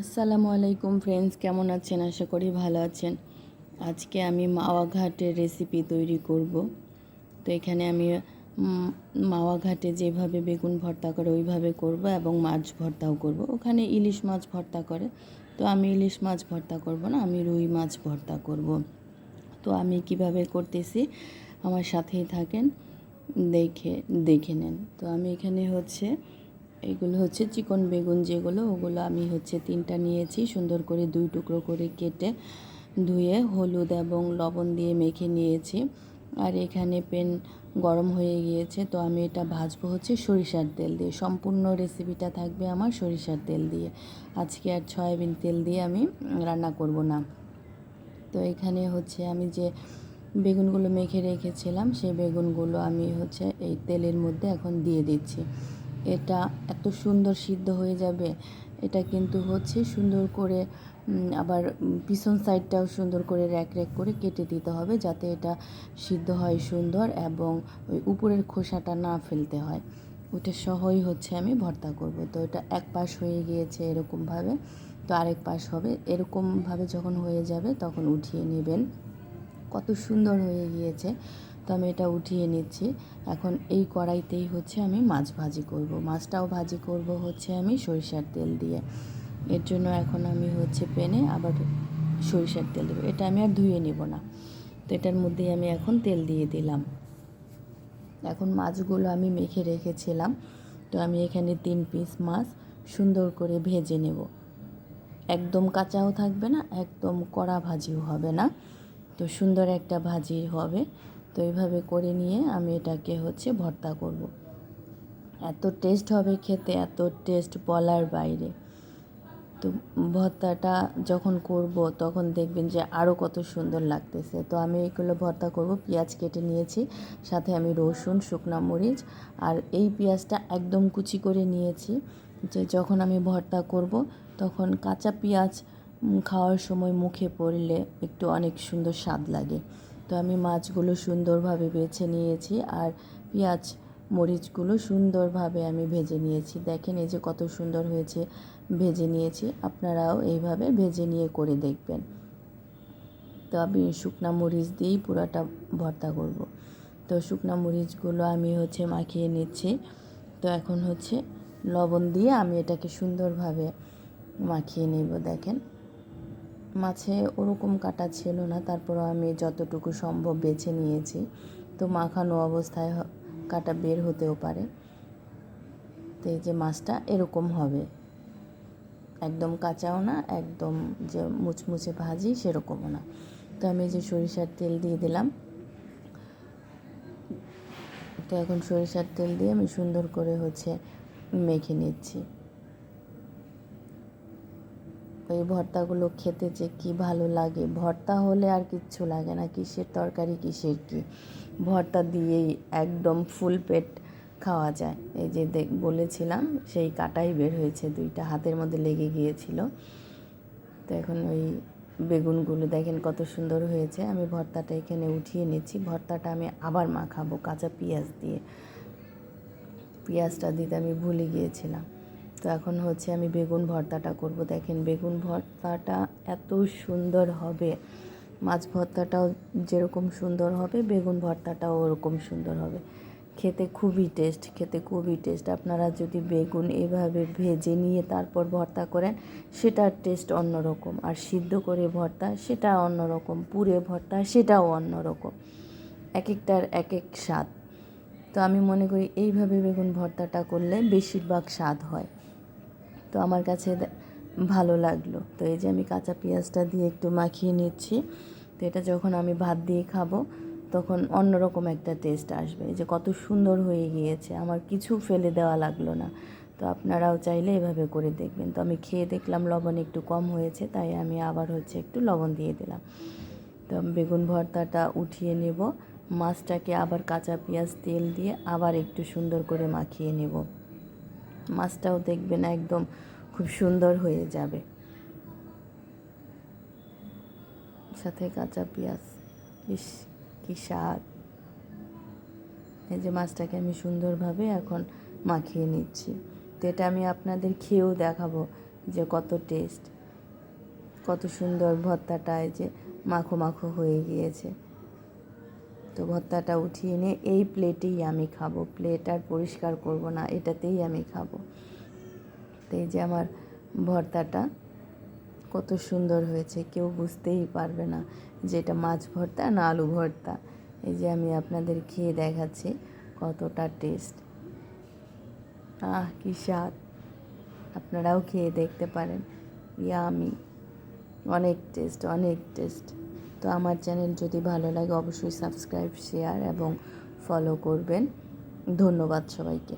আসসালামু আলাইকুম ফ্রেন্ডস কেমন আছেন? আশা করি ভালো আছেন। আজকে আমি মাওয়া ঘাটের রেসিপি তৈরি করব। তো এখানে আমি মাওয়া ঘাটে যেভাবে বেগুন ভর্তা করে ওইভাবে করব এবং মাছ ভর্তাও করব। ওখানে ইলিশ মাছ ভর্তা করে। তো আমি ইলিশ মাছ ভর্তা করব না, আমি রুই মাছ ভর্তা করব। তো আমি কীভাবে করতেছি, আমার সাথেই থাকেন, দেখে দেখে নেন। তো আমি এখানে হচ্ছে এগুলো হচ্ছে চিকন বেগুন যেগুলো, ওগুলো আমি হচ্ছে তিনটা নিয়েছি। সুন্দর করে দুই টুকরো করে কেটে ধুয়ে হলুদ এবং লবণ দিয়ে মেখে নিয়েছি। আর এখানে পেন গরম হয়ে গিয়েছে, তো আমি এটা ভাজবো হচ্ছে সরিষার তেল দিয়ে। সম্পূর্ণ রেসিপিটা থাকবে আমার সরিষার তেল দিয়ে। আজকে আর সয়াবিন তেল দিয়ে আমি রান্না করব না। তো এখানে হচ্ছে আমি যে বেগুনগুলো মেখে রেখেছিলাম সেই বেগুনগুলো আমি হচ্ছে এই তেলের মধ্যে এখন দিয়ে দিচ্ছি। এটা এত সুন্দর সিদ্ধ হয়ে যাবে। এটা কিন্তু হচ্ছে সুন্দর করে আবার পিছন সাইডটাও সুন্দর করে র্যাক র্যাক করে কেটে দিতে হবে যাতে এটা সিদ্ধ হয় সুন্দর এবং ওই উপরের খোসাটা না ফেলতে হয়। ওটা সহই হচ্ছে আমি ভর্তা করব। তো এটা এক পাশ হয়ে গিয়েছে এরকমভাবে, তো আরেক পাশ হবে। এরকমভাবে যখন হয়ে যাবে তখন উঠিয়ে নেবেন। কত সুন্দর হয়ে গিয়েছে। তো আমি এটা উঠিয়ে নিচ্ছি। এখন এই কড়াইতেই হচ্ছে আমি মাছ ভাজি করব। মাছটাও ভাজি করব হচ্ছে আমি সরিষার তেল দিয়ে। এর জন্য এখন আমি হচ্ছে পেনে আবার সরিষার তেল দেবো। এটা আমি আর ধুয়ে নেব না। তো এটার মধ্যেই আমি এখন তেল দিয়ে দিলাম। এখন মাছগুলো আমি মেখে রেখেছিলাম। তো আমি এখানে তিন পিস মাছ সুন্দর করে ভেজে নেব। একদম কাঁচাও থাকবে না, একদম কড়া ভাজিও হবে না। তো সুন্দর একটা ভাজি হবে। তো এইভাবে করে নিয়ে আমি এটাকে হচ্ছে ভর্তা করব। এত টেস্ট হবে খেতে, এত টেস্ট বলার বাইরে। তো ভর্তাটা যখন করব, তখন দেখবেন যে আরও কত সুন্দর লাগতেছে। তো আমি এগুলো ভর্তা করব, পেঁয়াজ কেটে নিয়েছি, সাথে আমি রসুন, শুকনা মরিচ, আর এই পেঁয়াজটা একদম কুচি করে নিয়েছি। যে যখন আমি ভর্তা করব, তখন কাঁচা পেঁয়াজ খাওয়ার সময় মুখে পড়লে একটু অনেক সুন্দর স্বাদ লাগে। তো আমি মাছগুলো সুন্দরভাবে বেছে নিয়েছি আর পেঁয়াজ, মরিচগুলো সুন্দরভাবে আমি ভেজে নিয়েছি। দেখেন এই যে কত সুন্দর হয়েছে ভেজে নিয়েছি, আপনারাও এইভাবে ভেজে নিয়ে করে দেখবেন। তো আমি শুকনা মরিচ দিয়েই পুরাটা ভর্তা করব। তো শুকনা মরিচগুলো আমি হচ্ছে মাখিয়ে নিচ্ছি। তো এখন হচ্ছে লবণ দিয়ে আমি এটাকে সুন্দরভাবে মাখিয়ে নেব, দেখেন। মাছে ওরকম কাটা ছিল না, তারপরও আমি যতটুকু সম্ভব বেছে নিয়েছি। তো মাখানো অবস্থায় কাটা বের হতেও পারে। তো এই যে মাছটা এরকম হবে। একদম কাঁচাও না, একদম যে মুচমুচে ভাজি সেরকমও না। তো আমি যে সরিষার তেল দিয়ে দিলাম। তো এখন সরিষার তেল দিয়ে আমি সুন্দর করে হচ্ছে মেখে নিচ্ছি। এই ভর্তাগুলো খেতে যে কি ভালো লাগে? ভর্তা হলে আর কিচ্ছু লাগে না। কিসের তরকারি, কিসের কি? ভর্তা দিয়েই একদম ফুল পেট খাওয়া যায়। এই যে বলেছিলাম, সেই কাটাই বের হয়েছে দুইটা। হাতের মধ্যে লেগে গিয়েছিল। তো এখন ওই বেগুনগুলো দেখেন কত সুন্দর হয়েছে। আমি ভর্তাটা এখানে উঠিয়ে নিচ্ছি। ভর্তাটা আমি আবার মাখাবো কাঁচা পেঁয়াজ দিয়ে। পেঁয়াজটা দিতে আমি ভুলে গিয়েছিলাম। তো এখন হচ্ছে আমি বেগুন ভর্তাটা করব। দেখেন বেগুন ভর্তাটা এত সুন্দর হবে। মাছ ভর্তাটাও যেরকম সুন্দর হবে, বেগুন ভর্তাটাও ওরকম সুন্দর হবে। খেতে খুবই টেস্ট খেতে খুবই টেস্ট আপনারা যদি বেগুন এভাবে ভেজে নিয়ে তারপর ভর্তা করেন, সেটার টেস্ট অন্যরকম। আর সিদ্ধ করে ভর্তা সেটা অন্যরকম। পুড়ে ভর্তা, সেটাও অন্যরকম। এক একটার এক এক স্বাদ। তো আমি মনে করি এইভাবে বেগুন ভর্তাটা করলে বেশিরভাগ স্বাদ হয়। তো আমার কাছে ভালো লাগল। তো এই যে আমি কাঁচা পেঁয়াজটা দিয়ে একটু মাখিয়ে নিচ্ছি। তো এটা যখন আমি ভাত দিয়ে খাব, তখন অন্যরকম একটা টেস্ট আসবে। যে কত সুন্দর হয়ে গিয়েছে। আমার কিছু ফেলে দেওয়া লাগল না। তো আপনারাও চাইলে এভাবে করে দেখবেন। তো আমি খেয়ে দেখলাম লবণ একটু কম হয়েছে, তাই আমি আবার হচ্ছে একটু লবণ দিয়ে দিলাম। তো বেগুন ভর্তাটা উঠিয়ে নেব। মাছটাকে আবার কাঁচা পেঁয়াজ তেল দিয়ে আবার একটু সুন্দর করে মাখিয়ে নেব। মাছটাও দেখবেন একদম খুব সুন্দর হয়ে যাবে। সাথে কাঁচা পেঁয়াজ, ইস, কি স্বাদ। এই যে মাছটাকে আমি সুন্দরভাবে এখন মাখিয়ে নিচ্ছি। তো এটা আমি আপনাদের খেয়েও দেখাবো যে কত টেস্ট, কত সুন্দর ভর্তাটা এই যে মাখো মাখো হয়ে গিয়েছে। তো ভর্তাটা উঠিয়ে নিয়ে এই প্লেটেই আমি খাব। প্লেট আর পরিষ্কার করব না, এটাতেই আমি খাব। তো এই যে আমার ভর্তাটা, কত সুন্দর হয়েছে, কেউ বুঝতেই পারবে না যে এটা মাছ ভর্তা না আলু ভর্তা। এই যে আমি আপনাদের খেয়ে দেখাচ্ছি কতটা টেস্ট। আহ, কি স্বাদ। আপনারাও খেয়ে দেখতে পারেন। ইয়ামি। অনেক টেস্ট অনেক টেস্ট। তো আমার চ্যানেল যদি ভালো লাগে অবশ্যই সাবস্ক্রাইব শেয়ার এবং ফলো করবেন। ধন্যবাদ সবাইকে।